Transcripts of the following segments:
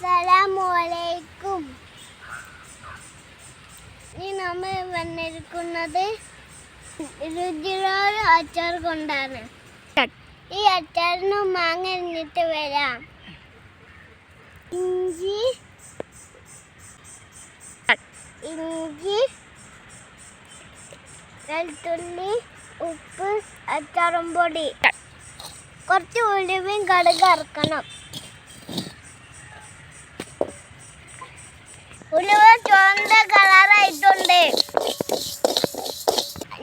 അസ്സലാമലൈക്കും ഇനി നമ്മൾ വന്നിരിക്കുന്നത് രുചിയോട് അച്ചാർ കൊണ്ടാണ്. ഈ അച്ചാറിന് മാങ്ങ എന്നിട്ട് വരാം. ഇഞ്ചി ഇഞ്ചി വെളുത്തുള്ളി ഉപ്പ് അച്ചാറും പൊടി. കുറച്ച് ഉലുവയും കടുക് ഇറക്കണം ഉലുവ കളറായിട്ടുണ്ട്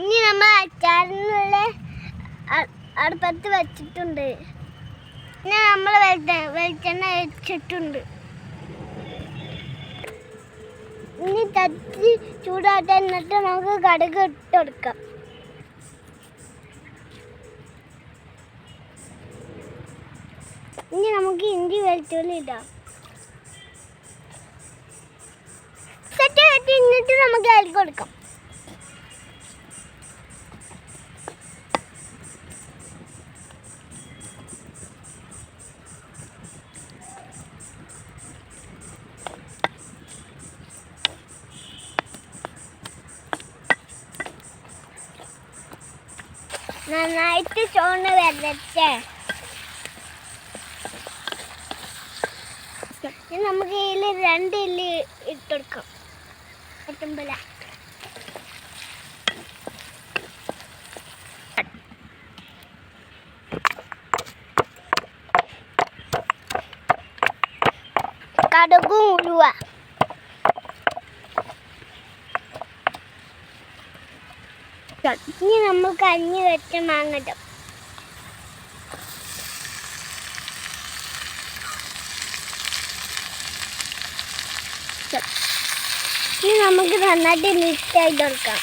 ഇനി നമ്മൾ അച്ചാറിനുള്ള അടുപ്പത്ത് വെച്ചിട്ടുണ്ട്. ഇനി നമ്മൾ വെളിച്ച- വെളിച്ചെണ്ണ വെച്ചിട്ടുണ്ട്. ഇനി തച്ച് ചൂടാട്ടെ എന്നിട്ട് നമുക്ക് കടുക് ഇട്ട് ഇനി നമുക്ക് ഇഞ്ചി വെളുത്തുള്ളി ഇടാം. എന്നിട്ട് നമുക്ക് അതിൽ കൊടുക്കാം. നന്നായിട്ട് ചോണ് വരട്ടെ. നമുക്ക് ഇതിൽ രണ്ട് ഇല്ലി ഇട്ടെടുക്കാം. പറ്റുമ്പില്ല കടുകും ഉലുവ. ഇനി നമ്മൾ കഞ്ഞി വെച്ച മാങ്ങട്ടും ഇനി നമുക്ക് നന്നായിട്ട് നീറ്റായിട്ട് ആയിട്ട് കൊടുക്കാം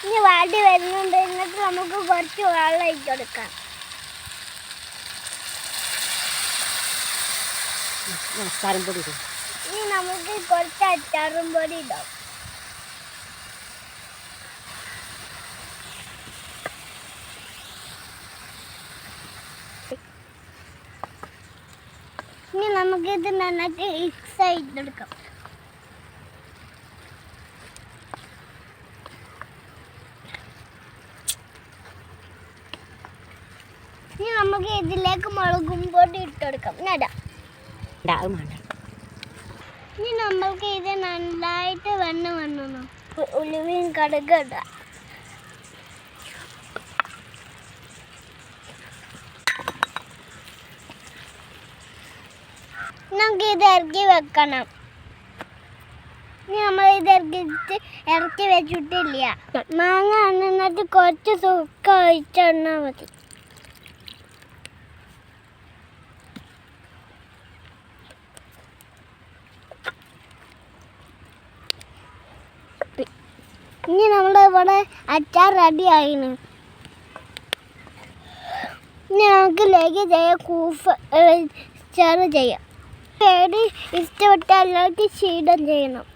ഇനി- വാടി വരുന്നുണ്ട്. എന്നിട്ട് നമുക്ക് കുറച്ച് വെള്ളം ഇട്ട് കൊടുക്കാം. നമസ്കാരം പൊടി ഇനി നമുക്ക് കുറച്ച് അച്ചാറും പൊടി ഇടാം. ഇനി നമുക്ക് ഇത് നന്നായിട്ട് മിക്സ് ചെയ്തെടുക്കാം ഇനി നമുക്ക് ഇതിലേക്ക് മുളകും പൊടി ഇട്ടെടുക്കാം. നടാം ഇനി നമ്മൾക്ക് ഇത് നന്നായിട്ട് വെണ്ണ വന്നു ഉലുവയും കടുക് ഇടാം. നമുക്ക് ഇത് ഇറക്കി വെക്കണം. ഇനി നമ്മൾ ഇത് ഇറക്കിട്ട് ഇറക്കി വെച്ചിട്ടില്ല. മാങ്ങ അന്നിട്ട് കുറച്ച് സുക്ക ഒഴിച്ചെണ്ണാൽ മതി. ഇനി നമ്മുടെ ഇവിടെ അച്ചാർ റെഡി ആയിന് ഇനി നമുക്ക് ലേക്ക് ചെയ്യാം കൂഫ് അച്ചാർ ചെയ്യാം. പേടി ഇഷ്ടപ്പെട്ട എല്ലാവർക്കും ശീലം ചെയ്യണം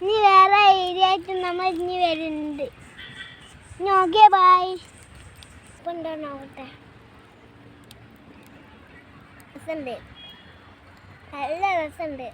ഇനി വേറെ ഏരിയ ആയിട്ട് നമ്മൾ ഇനി വരുന്നുണ്ട് ഇനി ഓക്കെ ബായ് ഇപ്പം ഉണ്ടോ നോക്കട്ടെ രസമുണ്ട് നല്ല രസമുണ്ട്